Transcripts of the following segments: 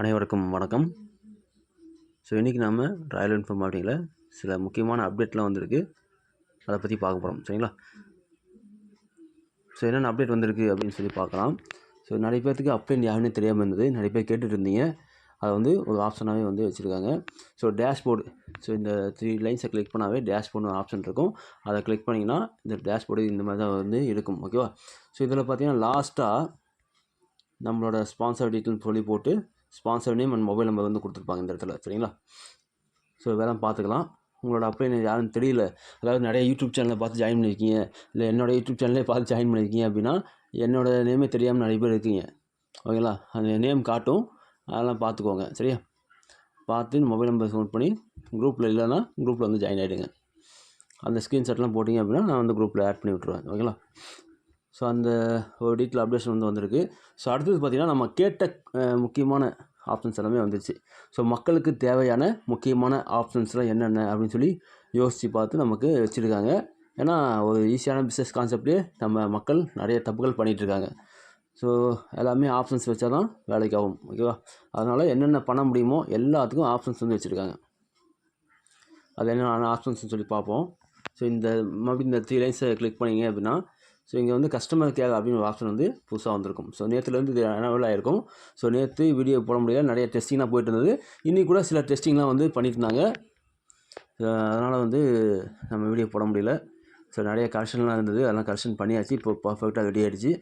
அனைவருக்கும் வணக்கம். ஸோ இன்றைக்கி நாம் ராயல் இன்ஃபர்மாட்டிக்கில் சில முக்கியமான அப்டேட்லாம் வந்திருக்கு. அதை பற்றி பார்க்க போகிறோம் சரிங்களா? ஸோ என்னென்ன அப்டேட் வந்திருக்கு அப்படின்னு சொல்லி பார்க்கலாம். ஸோ நிறைய பேர்த்துக்கு அப்டேட் யாருன்னு தெரியாமல் இருந்தது. நிறைய பேர் கேட்டுட்டு இருந்தீங்க. அதை வந்து ஒரு ஆப்ஷனாகவே வந்து வச்சுருக்காங்க. ஸோ டேஷ்போர்டு ஸோ இந்த த்ரீ லைன்ஸை கிளிக் பண்ணாவே டேஷ்போர்டு ஆப்ஷன் இருக்கும். அதை கிளிக் பண்ணிங்கன்னா இந்த டேஷ்போர்டு இந்த மாதிரி தான் வந்து இருக்கும். ஓகேவா ஸோ இதில் பார்த்தீங்கன்னா லாஸ்ட்டாக நம்மளோட ஸ்பான்சர் டீட்டெயில் சொல்லி போட்டு sponsor name and mobile number வந்து கொடுத்துருப்பாங்க இந்த இடத்துல சரிங்களா? ஸோ இதெல்லாம் பார்த்துக்கலாம். உங்களோட அப்ளை யாரும் தெரியல. அதாவது நிறைய யூடியூப் சேனலை பார்த்து ஜாயின் பண்ணியிருக்கீங்க இல்லை என்னோடய யூடியூப் சேனலே பார்த்து ஜாயின் பண்ணியிருக்கீங்க அப்படின்னா என்னோட நேமே தெரியாமல் நிறைய பேர் இருக்கீங்க. ஓகேங்களா? அந்த நேம் காட்டும். அதெல்லாம் பார்த்துக்கோங்க சரியா? பார்த்து மொபைல் நம்பர் நோட் பண்ணி குரூப்பில் இல்லைன்னா குரூப்பில் வந்து ஜாயின் ஆகிடுங்க அந்த ஸ்க்ரீன்ஷாட்லாம் போட்டிங்க அப்படின்னா நான் வந்து குரூப்பில் ஆட் பண்ணி விட்ருவேன் ஓகேங்களா? ஸோ அந்த ஒரு டீட்டெயில் அப்டேஷன் வந்து வந்திருக்கு. ஸோ அடுத்தது பார்த்திங்கன்னா நம்ம கேட்ட முக்கியமான ஆப்ஷன்ஸ் எல்லாமே வந்துருச்சு. ஸோ மக்களுக்கு தேவையான முக்கியமான ஆப்ஷன்ஸ்லாம் என்னென்ன அப்படின்னு சொல்லி யோசித்து பார்த்து நமக்கு வச்சுருக்காங்க. ஏன்னா ஒரு ஈஸியான பிஸ்னஸ் கான்செப்ட்லேயே நம்ம மக்கள் நிறைய தப்புகள் பண்ணிகிட்டு இருக்காங்க. ஸோ எல்லாமே ஆப்ஷன்ஸ் வச்சால் தான் வேலைக்கு ஆகும் ஓகேவா அதனால் என்னென்ன பண்ண முடியுமோ எல்லாத்துக்கும் ஆப்ஷன்ஸ் வந்து வச்சுருக்காங்க. அது என்னென்ன ஆப்ஷன்ஸ்னு சொல்லி பார்ப்போம். ஸோ இந்த மறுபடியும் இந்த த்ரீ லைன்ஸை கிளிக் பண்ணீங்க அப்படின்னா ஸோ இங்கே வந்து கஸ்டமர் கேர் அப்படின்னு ஒரு ஆப்ஷன் வந்து புதுசாக வந்திருக்கும். ஸோ நேற்றுலேருந்து இது அனவல் ஆகிருக்கும் ஸோ நேற்று வீடியோ போட முடியல. நிறைய டெஸ்டிங்லாம் போயிட்டு இருந்தது. இன்றைக்கி கூட சில டெஸ்டிங்லாம் வந்து பண்ணிட்டு இருந்தாங்க. அதனால் வந்து நம்ம வீடியோ போட முடியல. ஸோ நிறைய கரெக்ஷன்லாம் இருந்தது. அதெல்லாம் கரெக்ஷன் பண்ணியாச்சு. இப்போ பர்ஃபெக்டாக ரெடி ஆகிடுச்சு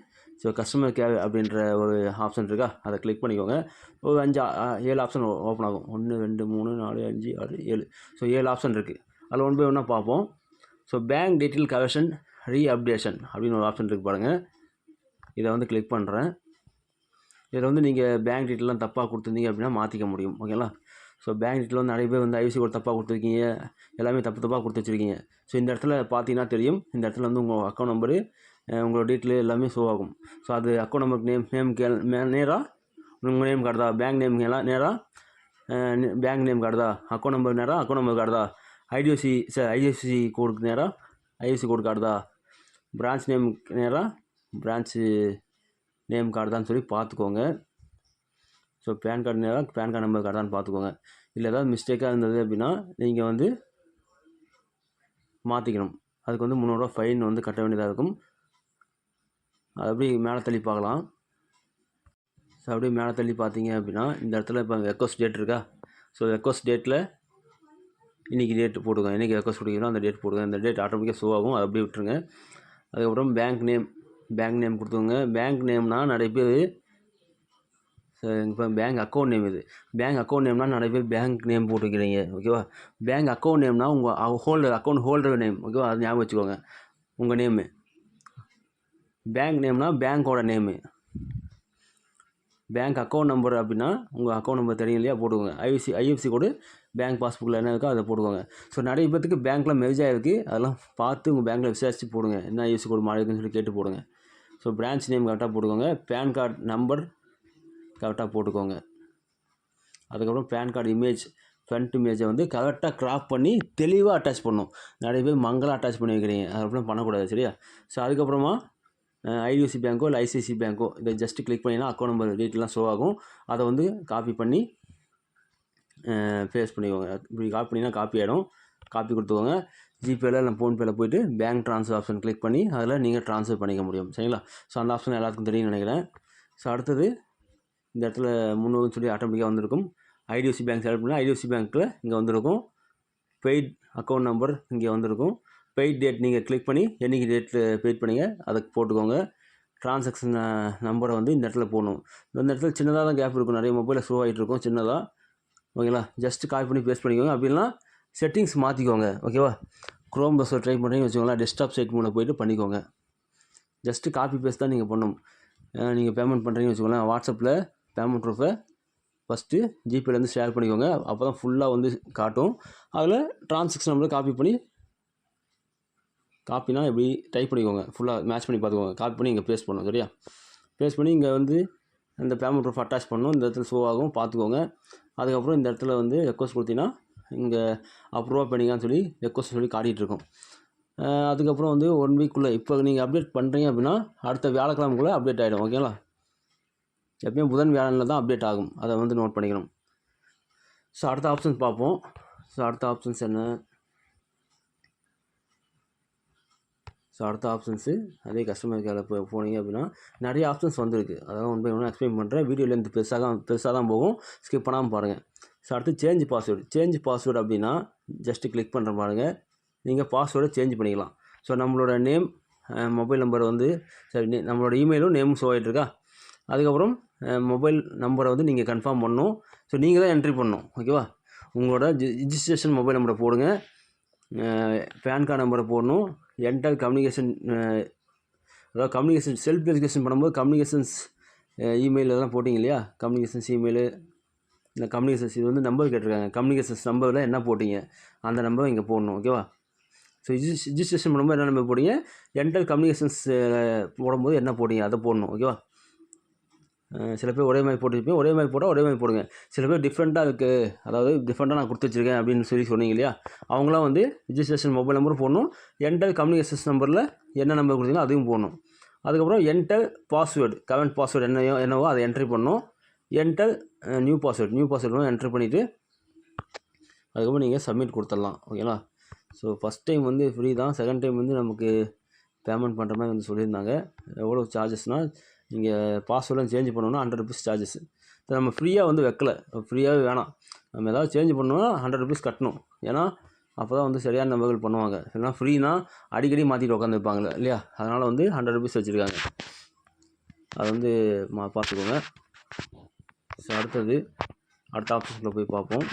ஸோ கஸ்டமர் கேர் அப்படின்ற ஒரு ஆப்ஷன் இருக்கா? அதை கிளிக் பண்ணிக்கோங்க. ஒரு அஞ்சு ஆ- ஏழு ஆப்ஷன் ஓப்பன் ஆகும். ஒன்று ரெண்டு மூணு நாலு அஞ்சு ஆறு ஏழு. ஸோ ஏழு ஆப்ஷன் இருக்குது அதில் ஒன் பை ஒன்றா பார்ப்போம். So bank detail correction re updation அப்படின்னு ஒரு ஆப்ஷன் இருக்குது பாருங்கள் இதை வந்து கிளிக் பண்ணுறேன் இதில் வந்து நீங்கள் பேங்க் டீட்டெயிலாம் தப்பாக கொடுத்துருந்தீங்க அப்படின்னா மாற்றிக்க முடியும். ஓகேங்களா ஸோ பேங்க் டீட்டெயில் வந்து நிறைய பேர் வந்து ஐசி கோட் தப்பாக கொடுத்துருக்கீங்க. எல்லாமே தப்பு தப்பாக கொடுத்து வச்சுருக்கீங்க. ஸோ இந்த இடத்துல பார்த்தீங்கன்னா தெரியும். இந்த இடத்துல வந்து உங்கள் அக்கௌண்ட் நம்பரு உங்களோட டீட்டெயில் எல்லாமே ஷோ ஆகும். ஸோ அது அக்கௌண்ட் நம்பருக்கு நேம் நேம் கே நேராக உங்கள் நேம் கார்டுதா பேங்க் நேம் எல்லாம் நேராக பேங்க் நேம் கார்டுதா அக்கௌண்ட் நம்பர் நேராக அக்கௌண்ட் நம்பர் கார்டுதா ஐடிஎஃப்சி சார் ஐடிஎஃப்சி கோடுக்கு நேராக ஐஎஃப்சி கோடு கார்டுதா பிரான்ச் நேம் நேராக பிரான்ச்சு நேம் கார்டு சொல்லி பார்த்துக்கோங்க. ஸோ பேன் கார்டு நேராக பேன் கார்டு நம்பர் கார்டு தான் பார்த்துக்கோங்க. இல்லை ஏதாவது மிஸ்டேக்காக இருந்தது அப்படின்னா நீங்கள் வந்து மாற்றிக்கணும் அதுக்கு வந்து முந்நூறுரூவா ஃபைன் வந்து கட்ட வேண்டியதாக இருக்கும். அது அப்படியே மேலே தள்ளி பார்க்கலாம். ஸோ அப்படியே மேலே தள்ளி பார்த்தீங்க அப்படின்னா இந்த இடத்துல இப்போ ரெக்வஸ்ட் டேட் இருக்கா? ஸோ ரெக்வஸ்ட் டேட்டில் இன்றைக்கி டேட் போட்டுக்கோங்க. இன்றைக்கி ரெக்வஸ்ட் கொடுக்கணும் அந்த டேட் போடுங்க அந்த டேட் ஆட்டோமேட்டிக்காக ஷோ ஆகும். அதை அப்படியே விட்டுருங்க. அதுக்கப்புறம் பேங்க் நேம் பேங்க் நேம் கொடுத்துக்கோங்க. பேங்க் நேம்னால் நிறைய பேர் இப்போ பேங்க் அக்கௌண்ட் நேம் இது. பேங்க் அக்கௌண்ட் நேம்னால் நிறைய பேர் பேங்க் நேம் போட்டுக்கிறீங்க ஓகேவா பேங்க் அக்கௌண்ட் நேம்னா உங்கள் ஹோல்டர் அக்கௌண்ட் ஹோல்டர் நேம் ஓகேவா அது ஞாபகம் வச்சுக்கோங்க. உங்கள் நேமு பேங்க் நேம்னா பேங்க்கோட நேமு பேங்க் அக்கௌண்ட் நம்பர் அப்படின்னா உங்கள் அக்கௌண்ட் நம்பர் தெரியும் இல்லையா? போட்டுக்கோங்க. ஐஎஃப்சி ஐஎஃப்சி கோடு பேங்க் பாஸ்புக்கில் என்ன இருக்கோ அதை போட்டுக்கோங்க. ஸோ நிறைய பேத்துக்கு பேங்க்கில் மெர்ஜ் ஆகிருக்கு அதெல்லாம் பார்த்து உங்கள் பேங்க்கில் விசாரித்து போடுங்க. என்ன ஐஎஃப்சி கோடு மாறி இருக்குன்னு சொல்லி கேட்டு போடுங்க. ஸோ பிரான்ச் நேம் கரெக்டாக போட்டுக்கோங்க. பேன் கார்டு நம்பர் கரெக்டாக போட்டுக்கோங்க. அதுக்கப்புறம் பேன் கார்டு இமேஜ் ஃப்ரண்ட் இமேஜை வந்து கரெக்டாக க்ராப் பண்ணி தெளிவாக அட்டாச் பண்ணணும். நிறைய பேர் மங்களாக அட்டாச் பண்ணி வைக்கிறீங்க. அதுக்கப்புறம் பண்ணக்கூடாது சரியா? ஸோ அதுக்கப்புறமா ஐடிஎஃப்சி பேங்க்கோ இல்லை ஐசிஐசி பேங்க்கோ இதை ஜஸ்ட் கிளிக் பண்ணிங்கன்னா அக்கௌண்ட் நம்பர் டீட்டெயிலாம் ஷோ ஆகும். அதை வந்து காப்பி பண்ணி ஃபேஸ் பண்ணிக்கோங்க. இப்படி காப்பி பண்ணிங்கன்னா காப்பி ஆகிடும் காப்பி கொடுத்துக்கோங்க. ஜிபேல இல்லை ஃபோன்பேல போயிட்டு பேங்க் ட்ரான்ஸ்ஃபர் ஆப்ஷன் கிளிக் பண்ணி அதில் நீங்கள் ட்ரான்ஸ்ஃபர் பண்ணிக்க முடியும். சரிங்களா? ஸோ அந்த ஆப்ஷன் எல்லாத்துக்கும் தெரியும்னு நினைக்கிறேன். ஸோ அடுத்தது இந்த இடத்துல முந்நூறுன்னு சொல்லி ஆட்டோமேட்டிக்காக வந்திருக்கும். ஐடிஎஃப்சி பேங்க் செலக்ட் பண்ணி ஐடிஎஃப்சி பேங்க்கில் இங்கே வந்திருக்கும். பெய்ட் அக்கௌண்ட் நம்பர் இங்கே வந்திருக்கும். பெய்ட் டேட் நீங்கள் கிளிக் பண்ணி என்றைக்கு டேட்டில் பெய்ட் பண்ணிங்க அதை போட்டுக்கோங்க. ட்ரான்சாக்ஷன் நம்பரை வந்து இந்த இடத்துல போடணும். இந்த இடத்துல சின்னதாக தான் கேப் இருக்கும். நிறைய மொபைலில் ஷோ ஆகிட்டு இருக்கும் சின்னதாக ஓகேங்களா? ஜஸ்ட்டு காப்பி பண்ணி பேஸ்ட் பண்ணிக்கோங்க. அப்படின்னா செட்டிங்ஸ் மாற்றிக்கோங்க ஓகேவா? க்ரோம் பஸ்ஸில் ட்ரை பண்ணுறீங்கன்னு வச்சுக்கோங்களேன் டெஸ்க்டாப் சைட் மூலம் போயிட்டு பண்ணிக்கோங்க. ஜஸ்ட்டு காப்பி பேஸ்ட் தான் நீங்கள் பண்ணணும். நீங்கள் பேமெண்ட் பண்ணுறீங்கன்னு வச்சுக்கோங்களேன் வாட்ஸ்அப்பில் பேமெண்ட் ப்ரூஃபை ஃபஸ்ட்டு ஜிபேலேருந்து ஷேர் பண்ணிக்கோங்க. அப்போ தான் ஃபுல்லாக வந்து காட்டும். அதில் ட்ரான்சாக்ஷன் நம்பரை காப்பி பண்ணி காப்பினா இப்படி டைப் பண்ணிக்கோங்க. ஃபுல்லாக மேட்ச் பண்ணி பார்த்துக்கோங்க. காப்பி பண்ணி இங்கே பேஸ்ட் பண்ணணும் சரியா? பேஸ்ட் பண்ணி இங்கே வந்து இந்த பேமெண்ட் ப்ரூஃப் அட்டாச் பண்ணணும். இந்த இடத்துல ஷோ ஆகும் பார்த்துக்கோங்க. அதுக்கப்புறம் இந்த இடத்துல வந்து ரெக்வஸ்ட் கொடுத்தீங்கன்னா இங்கே அப்ரூவா பண்ணிங்கன்னு சொல்லி ரெக்வஸ்ட் சொல்லி காட்டிகிட்டு இருக்கும். அதுக்கப்புறம் வந்து ஒன் வீக்குள்ளே இப்போ நீங்கள் அப்டேட் பண்ணுறீங்க அப்படின்னா அடுத்த வியாழக்கிழமைக்குள்ளே அப்டேட் ஆகிடும் ஓகேங்களா எப்பயும் புதன் வியாழனில் தான் அப்டேட் ஆகும். அதை வந்து நோட் பண்ணிக்கணும். ஸோ அடுத்த ஆப்ஷன்ஸ் பார்ப்போம். ஸோ அடுத்த ஆப்ஷன்ஸ் என்ன? ஸோ அடுத்த ஆப்ஷன்ஸு அதே கஸ்டமர் கேரில் போய் போனீங்க அப்படின்னா நிறைய ஆப்ஷன்ஸ் வந்திருக்கு. அதெல்லாம் ஒன் பை ஒன்று எக்ஸ்பிளைன் பண்ணுறேன் வீடியோலேருந்து பெருசாக தான் பெருசாக தான் போகும். ஸ்கிப் பண்ணாமல் பாருங்கள் ஸோ அடுத்து சேஞ்ச் பாஸ்வேர்டு சேஞ்ச் பாஸ்வேர்டு அப்படின்னா ஜஸ்ட்டு கிளிக் பண்ணுற பாருங்கள் நீங்கள் பாஸ்வேர்டை சேஞ்ச் பண்ணிக்கலாம். ஸோ நம்மளோட நேம் மொபைல் நம்பர் வந்து சரி நே- நம்மளோட இமெயிலும் நேமும் ஷோ ஆகிட்டுருக்கா அதுக்கப்புறம் மொபைல் நம்பரை வந்து நீங்கள் கன்ஃபார்ம் பண்ணணும். ஸோ நீங்கள் தான் என்ட்ரி பண்ணணும். ஓகேவா உங்களோட ரிஜிஸ்ட்ரேஷன் மொபைல் நம்பரை போடுங்க. பேன் கார்டு நம்பரை போடணும். என்டர் கம்யூனிகேஷன் அதாவது கம்யூனிகேஷன் செல்ஃப் வெரிஃபிகேஷன் பண்ணும்போது கம்யூனிகேஷன்ஸ் இமெயில் இதெல்லாம் போட்டிங்க இல்லையா? கம்யூனிகேஷன்ஸ் இமெயிலு இந்த கம்யூனிகேஷன்ஸ் இது வந்து நம்பர் கேட்டிருக்காங்க. கம்யூனிகேஷன்ஸ் நம்பரில் என்ன போட்டிங்க? அந்த நம்பரை இங்கே போடணும் ஓகேவா ஸோ ரிஜிஸ்ட்ரேஷன் பண்ணும்போது என்ன நம்பர் போட்டிங்க? என்டர் கம்யூனிகேஷன்ஸ் போடும்போது என்ன போட்டிங்க? அதை போடணும் ஓகேவா சில பேர் ஒரே மாதிரி போட்டுருப்பீங்க ஒரே மாதிரி போட்டால் ஒரே மாதிரி போடுங்க. சில பேர் டிஃப்ரெண்ட்டாக இருக்குது அதாவது டிஃப்ரெண்ட்டாக நான் கொடுத்து வச்சிருக்கேன் அப்படின்னு சொல்லி சொன்னீங்க இல்லையா? அவங்களாம் வந்து ரிஜிஸ்ட்ரேஷன் மொபைல் நம்பரும் போடணும். என்டர் கம்யூனிகேஷன் நம்பரில் என்ன நம்பர் கொடுத்தீங்களோ அதையும் போடணும். அதுக்கப்புறம் என்டர் பாஸ்வேர்டு கரண்ட் பாஸ்வேர்டு என்னையோ என்னவோ அதை என்ட்ரி பண்ணணும். Enter new password new password entry பண்ணிவிட்டு அதுக்கப்புறம் நீங்கள் சப்மிட் கொடுத்துடலாம். ஓகேங்களா ஸோ ஃபஸ்ட் டைம் வந்து ஃப்ரீ தான். செகண்ட் டைம் வந்து நமக்கு பேமெண்ட் பண்ணுற மாதிரி வந்து சொல்லியிருந்தாங்க. எவ்வளோ சார்ஜஸ்னால் நீங்கள் பாஸ்வேர்டெலாம் சேஞ்ச் பண்ணணும்னா ஹண்ட்ரட் ருபீஸ் சார்ஜஸ் நம்ம ஃப்ரீயாக வந்து வைக்கல. ஃப்ரீயாகவே வேணாம். நம்ம ஏதாவது சேஞ்ச் பண்ணணும்னா ஹண்ட்ரட் ருபீஸ் கட்டணும். ஏன்னா அப்போ தான் வந்து சரியான நம்பர்கள் பண்ணுவாங்க. இல்லைனா ஃப்ரீனா அடிக்கடி மாற்றிட்டு உட்காந்துருப்பாங்களே இல்லையா? அதனால் வந்து ஹண்ட்ரட் ருபீஸ் வச்சுருக்காங்க. அது வந்து மா பார்த்துக்கோங்க. ஸோ அடுத்தது அடுத்த ஆப்ஷனில் போய் பார்ப்போம்.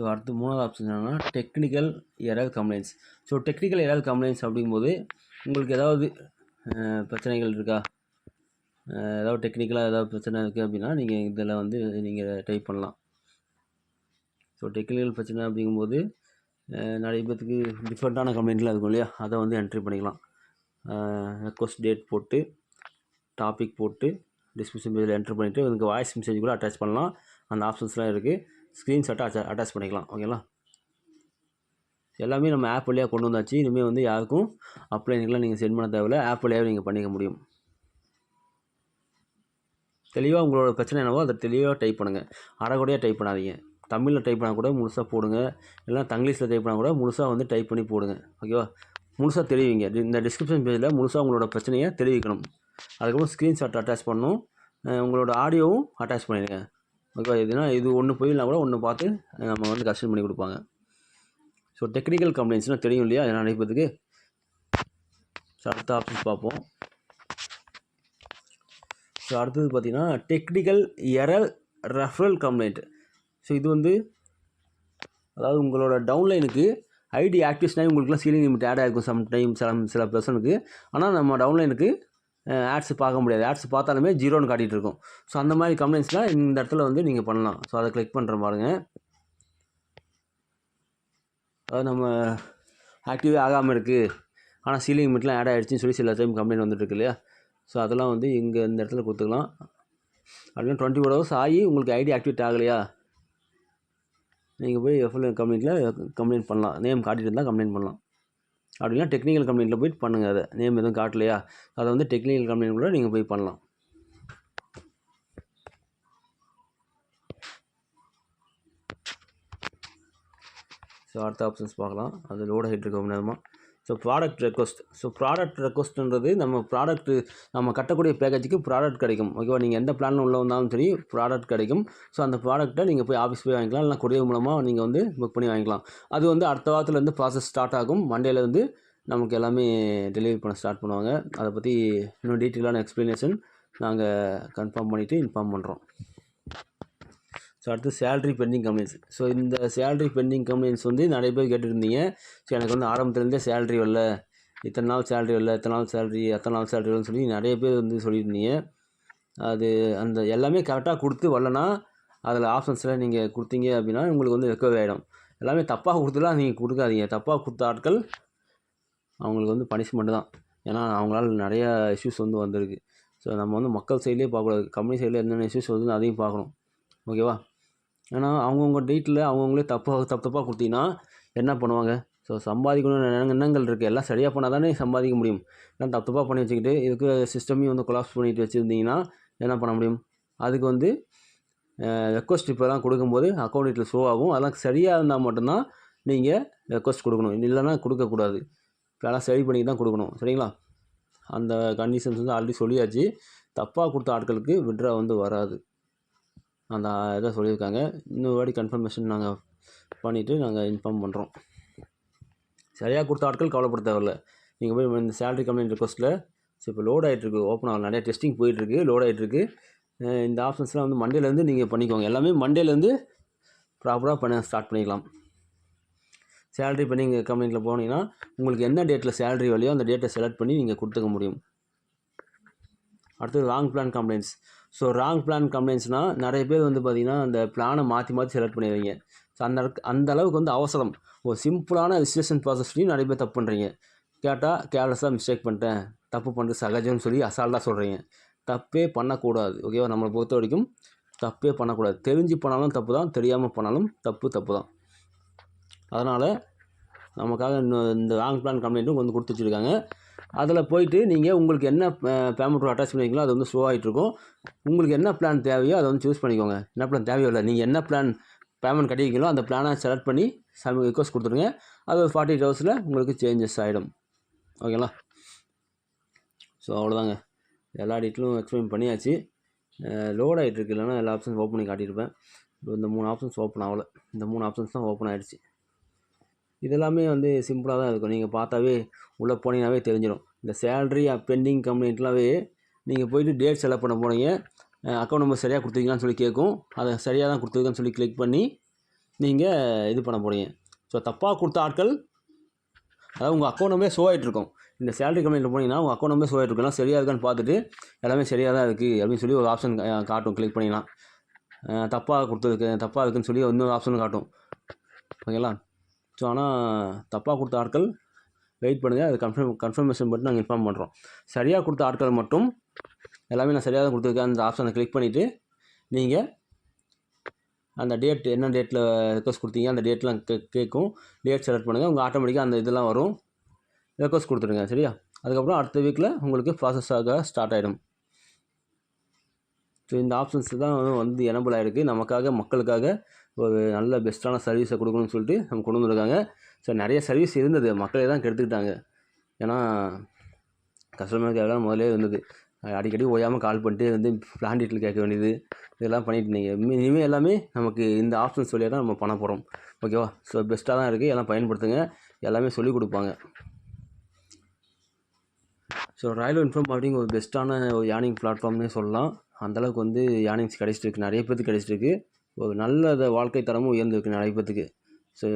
ஸோ அடுத்து மூணாவது ஆப்ஷன் என்னென்னா technical error complaints so technical error complaints அப்படிங்கும்போது உங்களுக்கு ஏதாவது பிரச்சனைகள் இருக்கா? ஏதாவது டெக்னிக்கலாக ஏதாவது பிரச்சனை இருக்குது அப்படின்னா நீங்கள் இதில் வந்து நீங்கள் டைப் பண்ணலாம். ஸோ டெக்னிக்கல் பிரச்சனை அப்படிங்கும்போது நிறைய பேர்த்துக்கு டிஃப்ரெண்ட்டான கம்ப்ளைண்ட்லாம் இருக்கும் இல்லையா? அதை வந்து என்ட்ரி பண்ணிக்கலாம். ரெக்வஸ்ட் டேட் போட்டு டாபிக் போட்டு டிஸ்கிரிப்ஷன் பேஜில் என்ட்ரு பண்ணிவிட்டு உங்களுக்கு வாய்ஸ் மெசேஜ் கூட அட்டாச் பண்ணலாம். அந்த ஆப்ஷன்ஸ்லாம் இருக்குது ஸ்க்ரீன்ஷாட்டை அட்டா அட்டாச் பண்ணிக்கலாம் ஓகேங்களா எல்லாமே நம்ம ஆப் வழியாக கொண்டு வந்தாச்சு. இனிமேல் வந்து யாருக்கும் அப்ளைனுக்கெலாம் நீங்கள் சென்ட் பண்ண தேவையில்ல. ஆப் வழியாக நீங்கள் பண்ணிக்க முடியும். தெளிவாக உங்களோட பிரச்சனை என்னவோ அதை தெளிவாக டைப் பண்ணுங்கள் அரைகுறையாக டைப் பண்ணாதீங்க. தமிழில் டைப் பண்ணால் கூட முழுசாக போடுங்க. இல்லைனா தங்கிலீஷில் டைப் பண்ணால் கூட முழுசாக வந்து டைப் பண்ணி போடுங்க. ஓகேவா முழுசாக தெரிவிங்க இந்த டிஸ்கிரிப்ஷன் பேஜில் முழுசாக உங்களோட பிரச்சனையை தெரிவிக்கணும். அதுக்கப்புறம் ஸ்க்ரீன்ஷாட் அட்டாச் பண்ணணும். உங்களோட ஆடியோவும் அட்டாச் பண்ணிடுங்க. ஓகேவா எதுனா இது ஒன்று போயிடலாம் கூட ஒன்று பார்த்து நம்ம வந்து கஷ்டம் பண்ணி கொடுப்பாங்க. ஸோ டெக்னிக்கல் கம்ப்ளைண்ட்ஸ்னால் தெரியும் இல்லையா? அதை நினைப்பதுக்கு? ஸோ அடுத்த ஆப்ஷன்ஸ் பார்ப்போம். ஸோ அடுத்தது பார்த்திங்கன்னா technical error referral complaint so இது வந்து அதாவது உங்களோட டவுன்லைனுக்கு ஐடி ஆக்டிவ்ஸ்னால் உங்களுக்குலாம் சீலிங் லிமிட் ஆட் ஆகிருக்கும் சம் டைம் சில சில பர்சனுக்கு ஆனால் நம்ம டவுன்லைனுக்கு ஆட்ஸ் பார்க்க முடியாது. ஆட்ஸ் பார்த்தாலுமே ஜீரோன்னு காட்டிகிட்டு இருக்கும். ஸோ அந்த மாதிரி கம்ப்ளைண்ட்ஸ்லாம் இந்த இடத்துல வந்து நீங்கள் பண்ணலாம். ஸோ அதை கிளிக் பண்ணுற பாருங்கள் அதாவது நம்ம ஆக்டிவே ஆகாமல் இருக்குது ஆனால் சீலிங் லிமிட்லாம் ஆட் ஆகிடுச்சின்னு சொல்லி சில டைம் கம்ப்ளைண்ட் வந்துட்டுருக்கு இல்லையா? ஸோ அதெல்லாம் வந்து இங்கே இந்த இடத்துல கொடுத்துக்கலாம். அப்படின்னா டுவெண்ட்டி ஃபோர் ஹவர்ஸ் ஆகி உங்களுக்கு ஐடி ஆக்டிவேட் ஆகலையா? நீங்கள் போய் எஃப்எல் கம்ப்ளைண்ட்டில் கம்ப்ளைண்ட் பண்ணலாம். நேம் காட்டிட்டு இருந்தால் கம்ப்ளைண்ட் பண்ணலாம். அப்படின்னா டெக்னிக்கல் கம்ப்ளைண்ட்டில் போய் பண்ணுங்கள் அதை. நேம் எதுவும் காட்டலையா? அதை வந்து டெக்னிக்கல் கம்ப்ளைண்ட் கூட நீங்கள் போய் பண்ணலாம். ஸோ அடுத்த ஆப்ஷன்ஸ் பார்க்கலாம். அது லோட் ஆகிட்டு இருக்க நேரமாக so product request so product ரெக்வஸ்ட்ன்றது நம்ம ப்ராடக்ட் நம்ம கட்டக்கூடிய பேக்கேஜுக்கு ப்ராடக்ட் கிடைக்கும். ஓகேவா நீங்கள் எந்த பிளான் உள்ள வந்தாலும் சரி ப்ராடக்ட் கிடைக்கும். ஸோ அந்த ப்ராடக்ட்டை நீங்கள் போய் ஆஃபீஸ் போய் வாங்கிக்கலாம். இல்லை கொரியர் மூலமாக நீங்கள் வந்து புக் பண்ணி வாங்கிக்கலாம். அது வந்து அடுத்த வாரத்துலேருந்து ப்ராசஸ் ஸ்டார்ட் ஆகும். மண்டேலேருந்து நமக்கு எல்லாமே டெலிவரி பண்ண ஸ்டார்ட் பண்ணுவாங்க. அதை பற்றி இன்னும் டீட்டெயிலான எக்ஸ்ப்ளனேஷன் நாங்கள் கன்ஃபார்ம் பண்ணிவிட்டு இன்ஃபார்ம் பண்ணுறோம் ஸோ அடுத்து சேலரி பெண்டிங் கம்ப்ளைண்ட்ஸ் ஸோ இந்த சேலரி பெண்டிங் கம்ப்ளைண்ட்ஸ் வந்து நிறைய பேர் கேட்டுருந்தீங்க. ஸோ எனக்கு வந்து ஆரம்பத்துலேருந்தே சேலரி வரல. இத்தனை நாள் சேலரி வரல இத்தனை நாள் சேலரி எத்தனை நாள் சேலரி வரலன்னு சொல்லி நிறைய பேர் வந்து சொல்லியிருந்தீங்க. அது அந்த எல்லாமே கரெக்டாக கொடுத்து வரலன்னா அதில் ஆப்ஷன்ஸில் நீங்கள் கொடுத்தீங்க அப்படின்னா உங்களுக்கு வந்து ரெக்கவரி ஆகிடும் எல்லாமே தப்பாக கொடுத்துலாம் நீங்கள் கொடுக்காதீங்க. தப்பாக கொடுத்த ஆட்கள் அவங்களுக்கு வந்து பனிஷ்மெண்ட்டு தான். ஏன்னா அவங்களால நிறையா இஷ்யூஸ் வந்து வந்திருக்கு. ஸோ நம்ம வந்து மக்கள் சைட்லேயே பார்க்கக்கூடாது. கம்பெனி சைடில் என்னென்ன இஷ்யூஸ் வருதுன்னு அதையும் பார்க்கணும். ஓகேவா ஏன்னா அவங்கவுங்க டேட்டில் அவங்கவுங்களே தப்பாக தப்பு தப்பாக கொடுத்தீங்கன்னா என்ன பண்ணுவாங்க? ஸோ சம்பாதிக்கணும்னு எண்ணங்கள் இருக்குது எல்லாம் சரியாக பண்ணால் தானே சம்பாதிக்க முடியும். எல்லாம் தப்பு தப்பாக பண்ணி வச்சுக்கிட்டு இதுக்கு சிஸ்டமையும் வந்து கொலாப்ஸ் பண்ணிட்டு வச்சுருந்தீங்கன்னா என்ன பண்ண முடியும்? அதுக்கு வந்து ரெக்வஸ்ட் இப்போலாம் கொடுக்கும்போது அக்கௌண்ட் டீட்டில் ஷோ ஆகும். அதெல்லாம் சரியாக இருந்தால் மட்டும்தான் நீங்கள் ரெக்வஸ்ட் கொடுக்கணும். இல்லைன்னா கொடுக்கக்கூடாது இப்போலாம் சரி பண்ணி தான் கொடுக்கணும். சரிங்களா? அந்த கண்டிஷன்ஸ் வந்து ஆல்ரெடி சொல்லியாச்சு. தப்பாக கொடுத்த ஆட்களுக்கு விட்ரா வந்து வராது. அந்த இதை சொல்லியிருக்காங்க. இன்னொரு வாட்டி கன்ஃபர்மேஷன் நாங்கள் பண்ணிவிட்டு நாங்கள் இன்ஃபார்ம் பண்ணுறோம் சரியாக கொடுத்த ஆட்கள் கவலைப்பட தேவையில்ல. நீங்கள் போய் இந்த சேலரி கம்ப்ளைண்ட் ரிக்வஸ்ட்டில் ஸோ இப்போ லோட் ஆகிட்டுருக்கு ஓப்பன் ஆகல. நிறைய டெஸ்டிங் போயிட்டுருக்கு. லோட் ஆகிட்டுருக்கு இந்த ஆப்ஷன்ஸ்லாம் வந்து மண்டேலேருந்து நீங்கள் பண்ணிக்கோங்க. எல்லாமே மண்டேலேருந்து ப்ராப்பராக பண்ண ஸ்டார்ட் பண்ணிக்கலாம். சேலரி பண்ணி நீங்கள் கம்பெனியில் போனீங்கன்னா உங்களுக்கு என்ன டேட்டில் சேலரி வழியோ அந்த டேட்டை செலக்ட் பண்ணி நீங்கள் கொடுத்துக்க முடியும். அடுத்தது long plan complaints so wrong plan கம்ப்ளைண்ட்ஸ்னால் நிறைய பேர் வந்து பார்த்திங்கன்னா அந்த பிளானை மாற்றி மாற்றி செலக்ட் பண்ணிடுவீங்க ஸோ அந்த அளவுக்கு- அந்த அளவுக்கு வந்து அவசரம். ஒரு சிம்பிளான ரிஜிஸ்ட்ரேஷன் ப்ராசஸ்லையும் நிறைய பேர் தப்பு பண்ணுறீங்க கேட்டால் கேர்லெஸ்ஸாக மிஸ்டேக் பண்ணிட்டேன். தப்பு பண்ணுறது சகஜம்னு சொல்லி அசால்ட்டாக சொல்கிறீங்க தப்பே பண்ணக்கூடாது. ஓகேவா நம்மளை பொறுத்த வரைக்கும் தப்பே பண்ணக்கூடாது. தெரிஞ்சு பண்ணாலும் தப்பு தான். தெரியாமல் பண்ணாலும் தப்பு தப்பு தான். அதனால் நமக்காக இந்த ராங் பிளான் கம்ப்ளைண்ட்டும் வந்து கொடுத்து வச்சுருக்காங்க. அதில் போயிட்டு நீங்கள் உங்களுக்கு என்ன பேமெண்ட் அட்டாச் பண்ணுவீங்களோ அது வந்து ஸ்லோ ஆகிட்ருக்கும் உங்களுக்கு என்ன பிளான் தேவையோ அதை வந்து சூஸ் பண்ணிக்கோங்க. என்ன பிளான் தேவையோ இல்லை. நீங்கள் என்ன பிளான் பேமெண்ட் கட்டியிருக்கீங்களோ அந்த பிளானை செலக்ட் பண்ணி சம ரிக்வஸ்ட் கொடுத்துருங்க. அது ஒரு ஃபார்ட்டி எயிட் ஹவர்ஸில் உங்களுக்கு சேஞ்சஸ் ஆகிடும் ஓகேங்களா? ஸோ அவ்வளோதாங்க எல்லா டீட்டெயிலும் எக்ஸ்பிளைன் பண்ணியாச்சு. லோட் ஆகிட்டுருக்கு இல்லைனா எல்லா ஆப்ஷன்ஸ் ஓப்பன் பண்ணி காட்டியிருப்பேன். இந்த மூணு ஆப்ஷன்ஸ் ஓப்பன் ஆகலை. இந்த மூணு ஆப்ஷன்ஸ் தான் ஓப்பன் ஆகிடுச்சு இதெல்லாமே வந்து சிம்பிளாக தான் இருக்கும். நீங்கள் பார்த்தாவே உள்ளே போனீங்கன்னாவே தெரிஞ்சிடும். இந்த சேலரி பெண்டிங் கம்ப்ளைண்ட்லாவே நீங்கள் போயிட்டு டேட் செலக்ட் பண்ண போனீங்க. அக்கௌண்ட் நம்பர் சரியாக கொடுத்துருக்கீங்களான்னு சொல்லி கேட்கும். அதை சரியாக தான் கொடுத்துருக்கேன்னு சொல்லி கிளிக் பண்ணி நீங்கள் இது பண்ண போகிறீங்க ஸோ தப்பாக கொடுத்த ஆட்கள் அதாவது உங்கள் அக்கௌண்ட் நம்பரே ஷோ ஆகிட்ருக்கும் இந்த சேலரி கம்பெனியில் போனீங்கன்னா உங்கள் அக்கௌண்ட் நம்பரே ஷோ ஆகிட்ருக்கலாம் சரியாக இருக்கான்னு பார்த்துட்டு எல்லாமே சரியாக தான் இருக்குது அப்படின்னு சொல்லி ஒரு ஆப்ஷன் காட்டும். கிளிக் பண்ணிங்கன்னா தப்பாக கொடுத்துருக்கு தப்பாக இருக்குதுன்னு சொல்லி இன்னொரு ஆப்ஷன் காட்டும். ஓகேங்களா ஸோ ஆனால் தப்பாக கொடுத்த ஆட்கள் வெயிட் பண்ணுங்கள் அது கன்ஃபர்ம் கன்ஃபர்மேஷன் மட்டும் நாங்கள் இன்ஃபார்ம் பண்ணுறோம் சரியாக கொடுத்த ஆட்கள் மட்டும் எல்லாமே நான் சரியாக தான் கொடுத்துருக்கேன். அந்த ஆப்ஷனை கிளிக் பண்ணிவிட்டு நீங்கள் அந்த டேட் என்ன டேட்டில் ரெக்வஸ்ட் கொடுத்தீங்க அந்த டேட்லாம் கே கேட்கும். டேட் செலக்ட் பண்ணுங்கள் உங்கள் ஆட்டோமேட்டிக்காக அந்த இதெல்லாம் வரும். ரெக்வஸ்ட் கொடுத்துருங்க. சரியா? அதுக்கப்புறம் அடுத்த வீக்கில் உங்களுக்கு ப்ராசஸ் ஆக ஸ்டார்ட் ஆகிடும் ஸோ இந்த ஆப்ஷன்ஸ் தான் வந்து எனபிள் ஆகிருக்கு நமக்காக மக்களுக்காக ஒரு நல்ல பெஸ்ட்டான சர்வீஸை கொடுக்கணும்னு சொல்லிட்டு நம்ம கொண்டு வந்திருக்காங்க. ஸோ நிறைய சர்வீஸ் இருந்தது. மக்களே தான் கெடுத்துக்கிட்டாங்க. ஏன்னா கஸ்டமர் கேர்லாம் முதலே இருந்தது. அடிக்கடி ஓயாமல் கால் பண்ணிட்டு வந்து பிளான் டீட்டெயில் கேட்க வேண்டியது இதெல்லாம் பண்ணிட்டு இருந்தீங்க. இனிமேல் எல்லாமே நமக்கு இந்த ஆப்ஷன்ஸ் வழியாக தான் நம்ம பண்ண போகிறோம் ஓகேவா ஸோ பெஸ்ட்டாக தான் இருக்குது எல்லாம் பயன்படுத்துங்க. எல்லாமே சொல்லிக் கொடுப்பாங்க. ஸோ ராயல் இன்ஃபார்ம் அப்படிங்கிற ஒரு பெஸ்ட்டான ஒரு யானிங் பிளாட்ஃபார்ம்னே சொல்லலாம். அந்தளவுக்கு வந்து யானிங்ஸ் கிடச்சிட்டு இருக்கு. நிறைய பேருக்கு கிடைச்சிட்டு இருக்குது ஒரு நல்ல வாழ்க்கை தரமும் உயர்ந்திருக்கு நிறைய ஸோ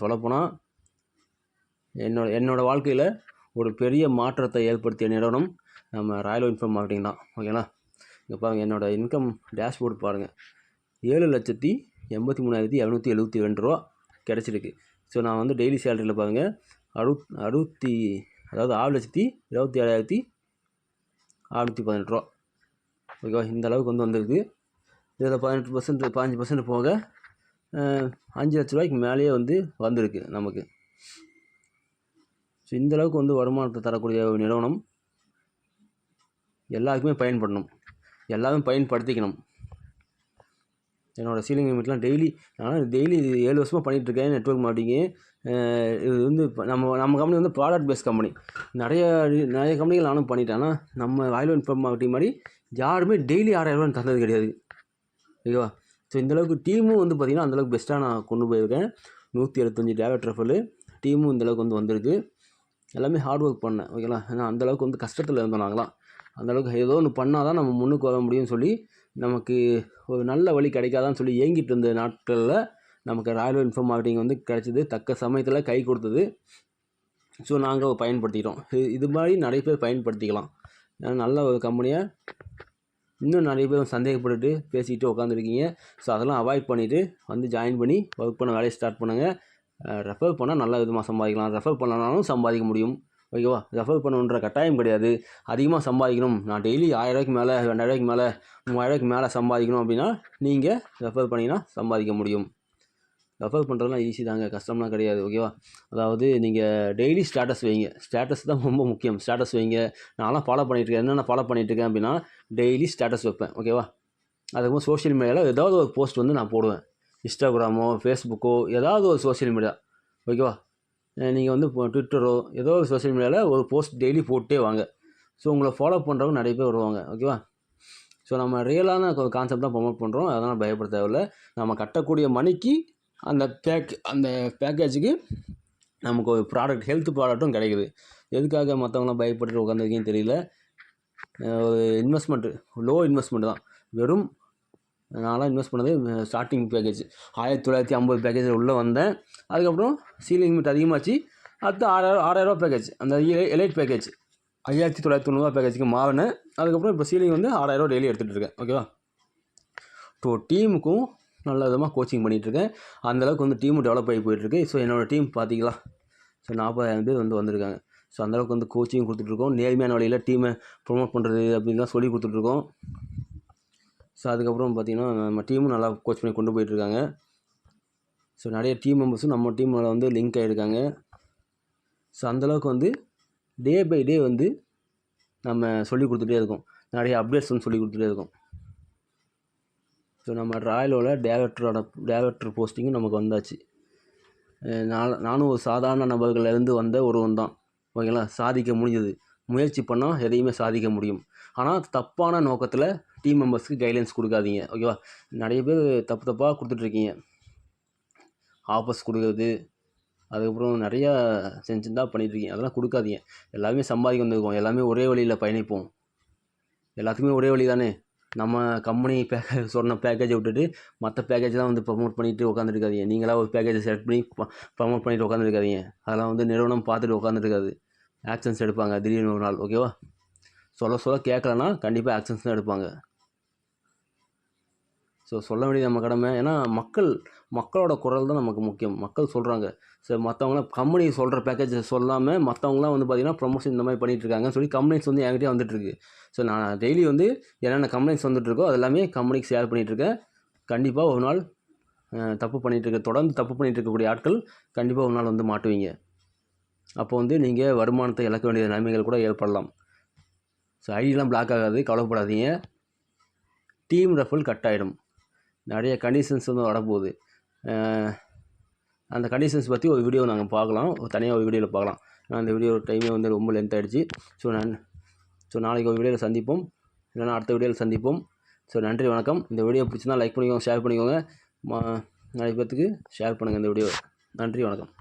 சொல்லப்போனால் என்னோட என்னோடய வாழ்க்கையில் ஒரு பெரிய மாற்றத்தை ஏற்படுத்திய நிறுவனம் நம்ம ராயல் இன்ஃபார்ம் மார்க்கெட்டிங் தான். ஓகேங்களா இங்கே பாருங்கள் என்னோடய இன்கம் டேஷ்போர்ட் பாருங்கள் ஏழு லட்சத்தி எண்பத்தி மூணாயிரத்தி இரநூத்தி எழுபத்தி ரெண்டு ரூபா கிடச்சிருக்கு. ஸோ நான் வந்து டெய்லி சேலரியில் பாருங்கள் அறுபத் அறுபத்தி அதாவது ஆறு லட்சத்தி இருபத்தி ஏழாயிரத்தி அறுநூற்றி பதினெட்டு ரூபா. ஓகேவா இந்த அளவுக்கு வந்து வந்திருக்கு. இதில் பதினெட்டு பர்சன்ட் பாஞ்சு பர்சன்ட் போக அஞ்சு லட்ச ரூபாய்க்கு மேலேயே வந்து வந்திருக்கு நமக்கு. ஸோ இந்தளவுக்கு வந்து வருமானத்தை தரக்கூடிய ஒரு நிறுவனம் எல்லாருக்குமே பயன்படணும். எல்லாரும் பயன்படுத்திக்கணும். என்னோடய சீலிங் லிமிட்லாம் டெய்லி நான் டெய்லி இது ஏழு வருஷமாக பண்ணிகிட்ருக்கேன் நெட்ஒர்க் மாட்டேங்கி இது வந்து நம்ம நம்ம கம்பெனி வந்து ப்ராடக்ட் பேஸ் கம்பெனி நிறைய நிறைய கம்பெனிகள் நானும் பண்ணிட்டேன். ஆனால் நம்ம வாயில் இன்ஃபார்ம் மார்க்கெட்டிங் மாதிரி யாருமே டெய்லி ஆறாயிரம் தந்தது கிடையாது. ஓகேவா? ஸோ இந்தளவுக்கு டீமும் வந்து பார்த்திங்கன்னா அந்தளவுக்கு பெஸ்ட்டாக நான் கொண்டு போயிருக்கேன். நூற்றி எழுபத்தஞ்சி டேரக்ட் ரெஃபல் டீமும் இந்தளவுக்கு வந்து வந்திருக்கு. எல்லாமே ஹார்ட் ஒர்க் பண்ணேன் ஓகேங்களா ஏன்னா அந்தளவுக்கு வந்து கஷ்டத்தில் இருந்தோம் நாங்களாம். அந்தளவுக்கு ஏதோ ஒன்று பண்ணால் தான் நம்ம முன்னுக்கு வர முடியும்னு சொல்லி நமக்கு ஒரு நல்ல வழி கிடைக்காதான்னு சொல்லி ஏங்கிட்டு இருந்த நாட்களில் நமக்கு ராயல் இன்ஃபார்ம் மார்க்கெட்டிங் வந்து கிடைச்சிது. தக்க சமயத்தில் கை கொடுத்தது. ஸோ நாங்கள் பயன்படுத்திக்கிட்டோம். இது இது மாதிரி நிறைய பேர் பயன்படுத்திக்கலாம். ஏன்னா நல்ல ஒரு கம்பெனியை இன்னும் நிறைய பேர் சந்தேகப்பட்டுட்டு பேசிக்கிட்டு உட்காந்துருக்கீங்க ஸோ அதெல்லாம் அவாய்ட் பண்ணிவிட்டு வந்து ஜாயின் பண்ணி ஒர்க் பண்ண வேலையை ஸ்டார்ட் பண்ணுங்கள் ரெஃபர் பண்ணால் நல்ல விதமாக சம்பாதிக்கலாம். ரெஃபர் பண்ணனாலும் சம்பாதிக்க முடியும். ஓகேவா ரெஃபர் பண்ணணுன்ற கட்டாயம் கிடையாது. அதிகமாக சம்பாதிக்கணும். நான் டெய்லி ஆயிரரூவாய்க்கு மேலே ரெண்டாயிரூவாய்க்கு மேலே மூவாயிரரூவாய்க்கு மேலே சம்பாதிக்கணும் அப்படின்னா நீங்கள் ரெஃபர் பண்ணிங்கன்னா சம்பாதிக்க முடியும். ரெஃபர் பண்ணுறதுலாம் ஈஸி தாங்க. கஷ்டம்லாம் கிடையாது ஓகேவா அதாவது நீங்கள் டெய்லி ஸ்டேட்டஸ் வைங்க. ஸ்டேட்டஸ் தான் ரொம்ப முக்கியம். ஸ்டேட்டஸ் வைங்க. நான்லாம் ஃபாலோ பண்ணிட்டுருக்கேன் என்னென்ன ஃபாலோ பண்ணிகிட்ருக்கேன் அப்படின்னா டெய்லி ஸ்டேட்டஸ் வைப்பேன் ஓகேவா அதுக்கப்புறம் சோஷியல் மீடியாவில் ஏதாவது ஒரு போஸ்ட் வந்து நான் போடுவேன். இன்ஸ்டாகிராமோ ஃபேஸ்புக்கோ ஏதாவது ஒரு சோஷியல் மீடியா ஓகேவா நீங்கள் வந்து இப்போ ட்விட்டரோ ஏதோ ஒரு சோஷியல் மீடியாவில் ஒரு போஸ்ட் டெய்லி போட்டே வாங்க. ஸோ உங்களை ஃபாலோ பண்ணுறவங்க நிறைய பேர் வருவாங்க ஓகேவா ஸோ நம்ம ரியலான கான்செப்ட் தான் ப்ரொமோட் பண்ணுறோம் அதனால் பயப்பட தேவையில்ல. நம்ம கட்டக்கூடிய மணிக்கு அந்த பேக் அந்த பேக்கேஜுக்கு நமக்கு ஒரு ப்ராடக்ட் ஹெல்த் ப்ராடக்ட்டும் கிடைக்குது. எதுக்காக மற்றவங்களாம் பயப்பட்டு உட்காந்துருக்கீங்கன்னு தெரியல. ஒரு இன்வெஸ்ட்மெண்ட்டு லோ இன்வெஸ்ட்மெண்ட் தான். வெறும் நான்லாம் இன்வெஸ்ட் பண்ணது ஸ்டார்டிங் பேக்கேஜ் ஆயிரத்தி தொள்ளாயிரத்தி ஐம்பது பேக்கேஜில் உள்ளே வந்தேன். அதுக்கப்புறம் சீலிங் மீட் அதிகமாச்சு. அடுத்து ஆறாயிரம் ஆறாயிரரூவா பேக்கேஜ் அந்த எலைட் பேக்கேஜ் ஐயாயிரத்தி தொள்ளாயிரத்தி தொண்ணூறுவா பேக்கேஜுக்கு மாறினேன். அதுக்கப்புறம் இப்போ சீலிங் வந்து ஆறாயிரரூவா டெய்லி எடுத்துகிட்டு இருக்கேன். ஓகேவா ஸோ டீமுக்கும் நல்ல விதமாக கோச்சிங் பண்ணிகிட்ருக்கேன் அந்தளவுக்கு வந்து டீமும் டெவலப் ஆகி போயிட்டுருக்கு. ஸோ என்னோடய டீம் பார்த்தீங்களா ஸோ நாற்பதாயிரம் பேர் வந்து வந்திருக்காங்க. ஸோ அந்தளவுக்கு வந்து கோச்சிங் கொடுத்துட்ருக்கோம் நேர்மையான வழியில் டீமை ப்ரொமோட் பண்ணுறது அப்படின்னு தான் சொல்லி கொடுத்துட்ருக்கோம் ஸோ அதுக்கப்புறம் பார்த்திங்கன்னா நம்ம டீமும் நல்லா கோச் பண்ணி கொண்டு போயிட்டுருக்காங்க. ஸோ நிறைய டீம் மெம்பர்ஸும் நம்ம டீமில் வந்து லிங்க் ஆகிருக்காங்க ஸோ அந்தளவுக்கு வந்து டே பை டே வந்து நம்ம சொல்லி கொடுத்துட்டே இருக்கோம். நிறைய அப்டேட்ஸ் வந்து சொல்லி கொடுத்துட்டே இருக்கோம். ஸோ நம்ம ராயலோட டேரக்டரோட டேரக்டர் போஸ்டிங்கும் நமக்கு வந்தாச்சு. நான் நானும் ஒரு சாதாரண நபர்கள்லேருந்து வந்த ஒருவன் தான். ஓகேங்களா? சாதிக்க முடிஞ்சது. முயற்சி பண்ணால் எதையுமே சாதிக்க முடியும். ஆனால் தப்பான நோக்கத்தில் டீம் மெம்பர்ஸ்க்கு கைட்லைன்ஸ் கொடுக்காதீங்க. ஓகேவா? நிறைய பேர் தப்பு தப்பாக கொடுத்துட்ருக்கீங்க. ஆஃபர்ஸ் கொடுக்குறது அதுக்கப்புறம் நிறையா செஞ்சு தான் அதெல்லாம் கொடுக்காதீங்க. எல்லாமே சம்பாதிக்க வந்திருக்கோம். எல்லாமே ஒரே வழியில் பயணிப்போம். எல்லாத்துக்குமே ஒரே வழி தானே நம்ம கம்பெனி பேக்கேஜ் சொன்ன பேக்கேஜை விட்டுட்டு மற்ற பேக்கேஜ் தான் வந்து ப்ரமோட் பண்ணிட்டு உட்காந்துருக்காதீங்க நீங்களாக ஒரு பேக்கேஜை செலக்ட் பண்ணி ப்ரமோட் பண்ணிட்டு உட்காந்துருக்காதீங்க அதெல்லாம் வந்து நிறுவனம் பார்த்துட்டு உட்காந்துருக்காது ஆக்ஷன்ஸ் எடுப்பாங்க திடீர்னு ஒரு நாள் ஓகேவா சொல்ல சொல்ல கேட்கலன்னா கண்டிப்பாக ஆக்ஷன்ஸ் தான் எடுப்பாங்க. ஸோ சொல்ல வேண்டியது நம்ம கடமை. ஏன்னா மக்கள் மக்களோட குரல் தான் நமக்கு முக்கியம். மக்கள் சொல்கிறாங்க ஸோ மற்றவங்களாம் கம்பெனி சொல்கிற பேக்கேஜை சொல்லாமல் மற்றவங்களாம் வந்து பார்த்திங்கன்னா ப்ரொமோஷன் இந்த மாதிரி பண்ணிகிட்டு இருக்காங்க சொல்லி கம்பெனிஸ் வந்து என்கிட்டயே வந்துட்டுருக்கு. ஸோ நான் டெய்லி வந்து என்னென்ன கம்பெனிஸ் வந்துட்டுருக்கோ அது எல்லாமே கம்பெனிக்கு ஷேர் பண்ணிகிட்ருக்கேன் கண்டிப்பாக ஒரு நாள் தப்பு பண்ணிகிட்ருக்க தொடர்ந்து தப்பு பண்ணிகிட்டு இருக்கக்கூடிய ஆட்கள் கண்டிப்பாக ஒரு நாள் வந்து மாட்டுவீங்க. அப்போ வந்து நீங்கள் வருமானத்தை இழக்க வேண்டிய நிலைமைகள் கூட ஏற்படலாம். ஸோ ஐடியெலாம் பிளாக் ஆகாது கவலைப்படாதீங்க. டீம் ரெஃபல் கட் ஆகிடும் நிறைய கண்டிஷன்ஸ் வந்து வரப்போகுது. அந்த கண்டிஷன்ஸ் பற்றி ஒரு வீடியோ நாங்கள் பார்க்கலாம். ஒரு தனியாக ஒரு வீடியோவில் பார்க்கலாம். ஏன்னா அந்த வீடியோ டைமே வந்து ரொம்ப லென்த் ஆகிடுச்சு ஸோ நான் ஸோ நாளைக்கு ஒரு வீடியோவில் சந்திப்போம். இல்லைன்னா அடுத்த வீடியோவில் சந்திப்போம். ஸோ நன்றி வணக்கம். இந்த வீடியோ பிடிச்சிருந்தா லைக் பண்ணிக்கோங்க ஷேர் பண்ணிக்கோங்க. மா நிறைய பேர்த்துக்கு ஷேர் பண்ணுங்கள் இந்த வீடியோ நன்றி வணக்கம்.